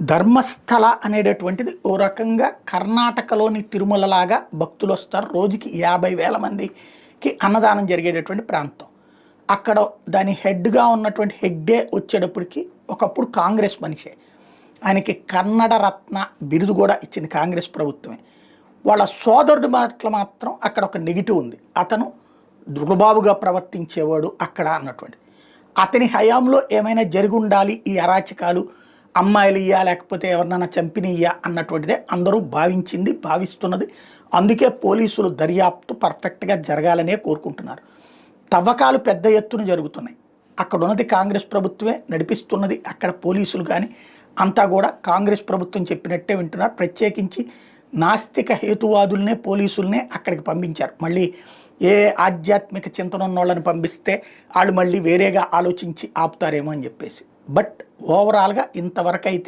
ధర్మస్థల అనేటటువంటిది ఓ రకంగా కర్ణాటకలోని తిరుమలలాగా భక్తులు వస్తారు రోజుకి యాభై వేల మందికి అన్నదానం జరిగేటటువంటి ప్రాంతం. అక్కడ దాని హెడ్గా ఉన్నటువంటి హెగ్డే వచ్చేటప్పటికి ఒకప్పుడు కాంగ్రెస్ మనిషే. ఆయనకి కన్నడ రత్న బిరుదు కూడా ఇచ్చింది కాంగ్రెస్ ప్రభుత్వమే. వాళ్ళ సోదరుడు మాటలు మాత్రం అక్కడ ఒక నెగిటివ్ ఉంది. అతను దుర్బాబుగా ప్రవర్తించేవాడు అక్కడ అన్నటువంటి అతని హయాంలో ఏమైనా జరిగి ఉండాలి ఈ అరాచకాలు అమ్మాయిలు ఇయ్యా లేకపోతే ఎవరినైనా చంపినయ్యా అన్నటువంటిదే అందరూ భావించింది భావిస్తున్నది. అందుకే పోలీసులు దర్యాప్తు పర్ఫెక్ట్గా జరగాలనే కోరుకుంటున్నారు. తవ్వకాలు పెద్ద ఎత్తున జరుగుతున్నాయి. అక్కడ ఉన్నది కాంగ్రెస్ ప్రభుత్వమే నడిపిస్తున్నది అక్కడ పోలీసులు కానీ అంతా కూడా కాంగ్రెస్ ప్రభుత్వం చెప్పినట్టే వింటున్నారు. ప్రత్యేకించి నాస్తిక హేతువాదుల్నే పోలీసుల్నే అక్కడికి పంపించారు. మళ్ళీ ఏ ఆధ్యాత్మిక చింతన ఉన్న వాళ్ళని పంపిస్తే వాళ్ళు మళ్ళీ వేరేగా ఆలోచించి ఆపుతారేమో అని చెప్పేసి. బట్ ఓవరాల్గా ఇంతవరకు అయితే